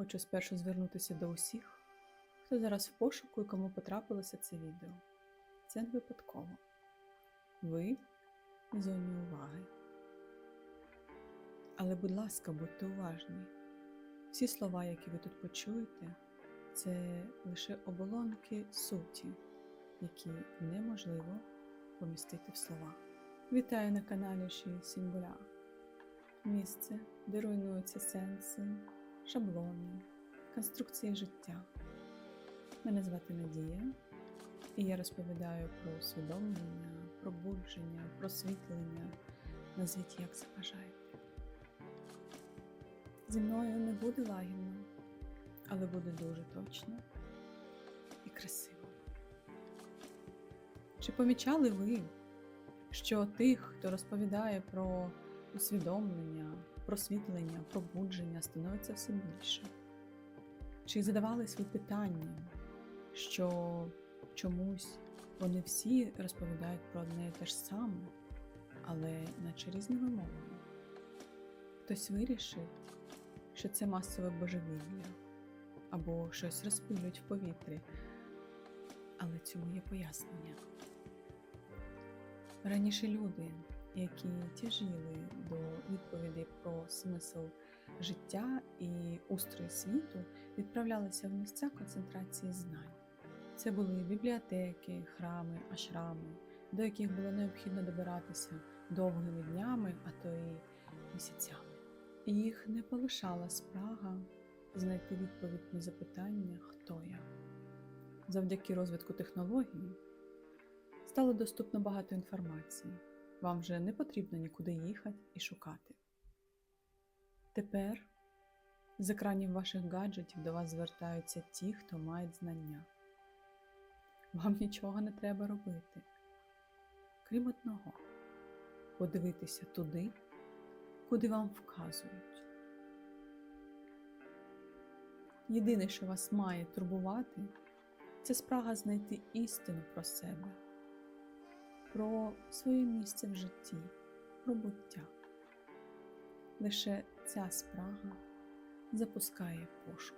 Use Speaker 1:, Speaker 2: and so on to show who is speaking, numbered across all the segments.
Speaker 1: Хочу спершу звернутися до усіх, хто зараз в пошуку і кому потрапилося це відео. Це не випадково. Ви в зоні уваги. Але, будь ласка, будьте уважні. Всі слова, які ви тут почуєте, це лише оболонки суті, які неможливо помістити в слова. Вітаю на каналі Ші Сімбуля. Місце, де руйнуються сенси, шаблони, конструкції життя. Мене звати Надія, і я розповідаю про усвідомлення, пробудження, просвітлення, назвіть як забажаєте. Зі мною не буде лагідно, але буде дуже точно і красиво. Чи помічали ви, що тих, хто розповідає про усвідомлення, просвітлення, пробудження, становиться все більше? Чи задавались ви питанням, що чомусь вони всі розповідають про одне і те ж саме, але наче різними мовами? Хтось вирішить, що це масове божевілля або щось розпилюють в повітрі, але цьому є пояснення. Раніше люди, які тяжіли до відповідей про смисл життя і устрій світу, відправлялися в місця концентрації знань. Це були бібліотеки, храми, ашрами, до яких було необхідно добиратися довгими днями, а то й місяцями. Їх не полишала спрага знайти відповідь на запитання, хто я. Завдяки розвитку технологій стало доступно багато інформації. Вам вже не потрібно нікуди їхати і шукати. Тепер з екранів ваших гаджетів до вас звертаються ті, хто мають знання. Вам нічого не треба робити, крім одного подивитися туди, куди вам вказують. Єдине, що вас має турбувати, це спрага знайти істину про себе, про своє місце в житті, про буття. Лише ця спрага запускає пошук.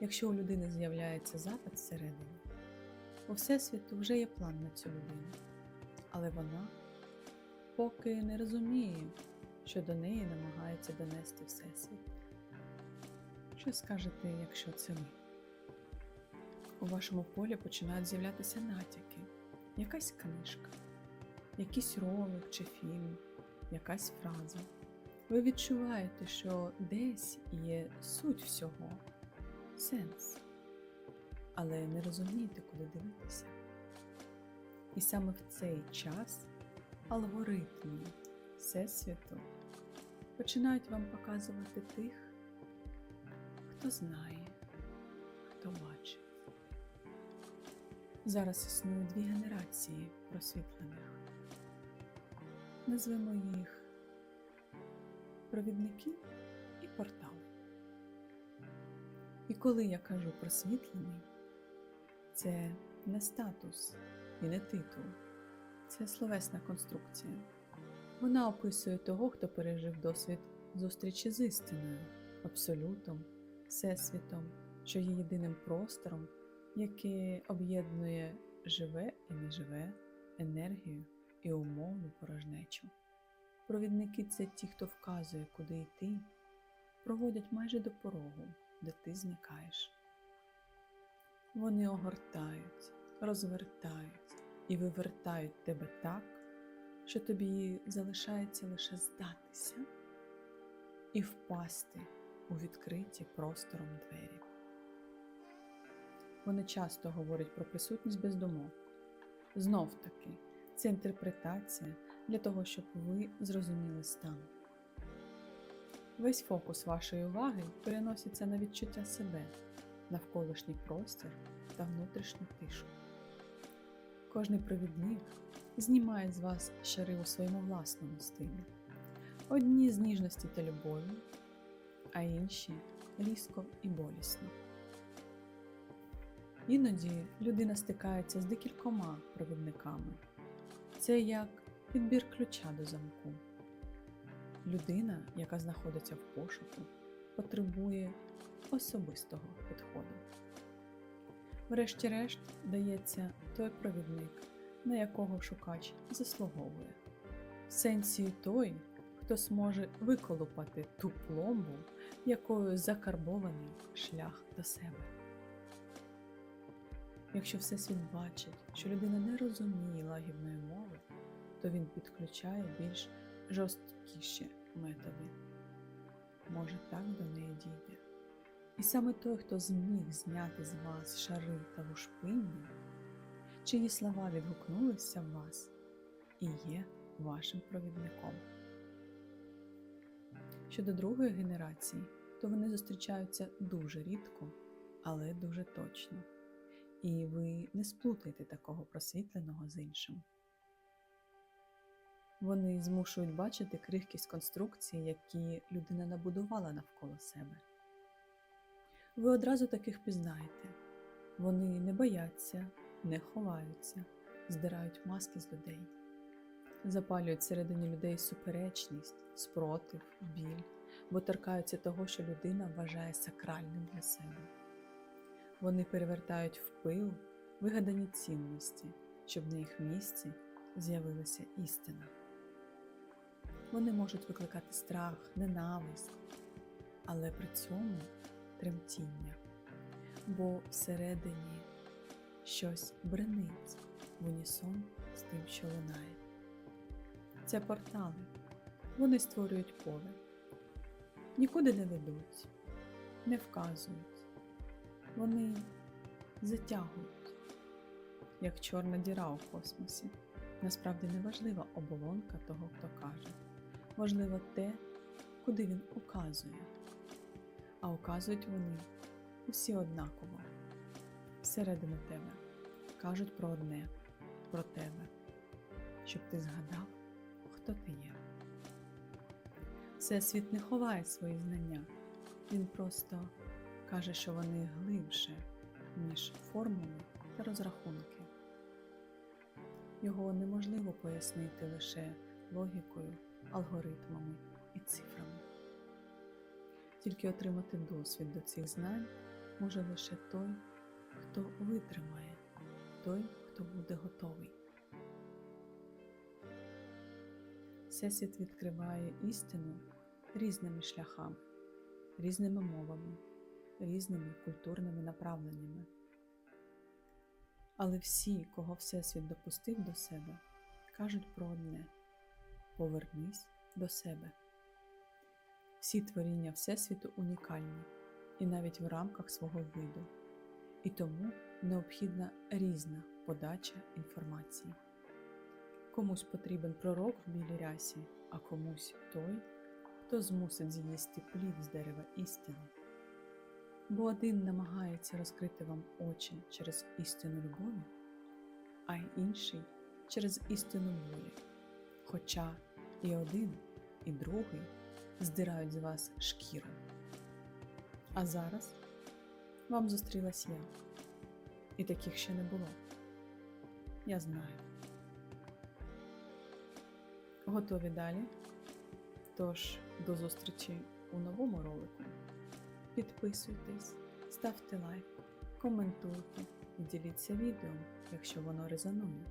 Speaker 1: Якщо у людини з'являється запит всередині, у Всесвіту вже є план на цю людину, але вона поки не розуміє, що до неї намагається донести Всесвіт. Що скажете, якщо це ви? У вашому полі починають з'являтися натяки, якась книжка, якийсь ролик чи фільм, якась фраза. Ви відчуваєте, що десь є суть всього, сенс, але не розумієте, куди дивитися. І саме в цей час алгоритми Всесвіту починають вам показувати тих, хто знає, хто бачить. Зараз існує дві генерації просвітлених. Назвемо їх провідники і портали. І коли я кажу просвітлений, це не статус і не титул, це словесна конструкція. Вона описує того, хто пережив досвід зустрічі з істиною, абсолютом, всесвітом, що є єдиним простором, яке об'єднує живе і неживе, енергію і умовну порожнечу. Провідники це ті, хто вказує, куди йти, проводять майже до порогу, де ти зникаєш. Вони огортають, розвертають і вивертають тебе так, що тобі залишається лише здатися і впасти у відкриті простором двері. Вони часто говорять про присутність без думок. Знов таки, це інтерпретація для того, щоб ви зрозуміли стан. Весь фокус вашої уваги переноситься на відчуття себе, навколишній простір та внутрішню тишу. Кожний провідник знімає з вас шари у своєму власному стилі. Одні з ніжності та любові, а інші різко і болісно. Іноді людина стикається з декількома провідниками. Це як підбір ключа до замку. Людина, яка знаходиться в пошуку, потребує особистого підходу. Врешті-решт дається той провідник, на якого шукач заслуговує. В сенсі той, хто зможе виколупати ту пломбу, якою закарбований шлях до себе. Якщо Всесвіт бачить, що людина не розуміє лагідної мови, то він підключає більш жорсткіші методи. Може, так до неї дійде. І саме той, хто зміг зняти з вас шари та лушпиння, чиї слова відгукнулися в вас, і є вашим провідником. Щодо другої генерації, то вони зустрічаються дуже рідко, але дуже точно. І ви не сплутаєте такого просвітленого з іншим. Вони змушують бачити крихкість конструкції, які людина набудувала навколо себе. Ви одразу таких пізнаєте. Вони не бояться, не ховаються, здирають маски з людей, запалюють всередині людей суперечність, спротив, біль, бо торкаються того, що людина вважає сакральним для себе. Вони перевертають в пил вигадані цінності, щоб на їх місці з'явилася істина. Вони можуть викликати страх, ненависть, але при цьому тремтіння, бо всередині щось бренить в унісон з тим, що лунає. Це портали. Вони створюють поле, нікуди не ведуть, не вказують. Вони затягують, як чорна діра у космосі. Насправді не важлива оболонка того, хто каже. Важливо те, куди він указує. А указують вони усі однаково. Всередину тебе кажуть про одне, про тебе, щоб ти згадав, хто ти є. Всесвіт не ховає свої знання, він просто каже, що вони глибше, ніж формули та розрахунки. Його неможливо пояснити лише логікою, алгоритмами і цифрами. Тільки отримати досвід до цих знань може лише той, хто витримає, той, хто буде готовий. Всесвіт відкриває істину різними шляхами, різними мовами, різними культурними направленнями. Але всі, кого Всесвіт допустив до себе, кажуть про одне повернись до себе. Всі творіння Всесвіту унікальні і навіть в рамках свого виду, і тому необхідна різна подача інформації. Комусь потрібен пророк в білій рясі, а комусь той, хто змусить з'їсти плід з дерева істини. Бо один намагається розкрити вам очі через істину любові, а інший через істину болі. Хоча і один, і другий здирають з вас шкіру. А зараз вам зустрілась я, і таких ще не було. Я знаю. Готові далі? Тож до зустрічі у новому ролику. Підписуйтесь, ставте лайк, коментуйте і діліться відео, якщо воно резонує.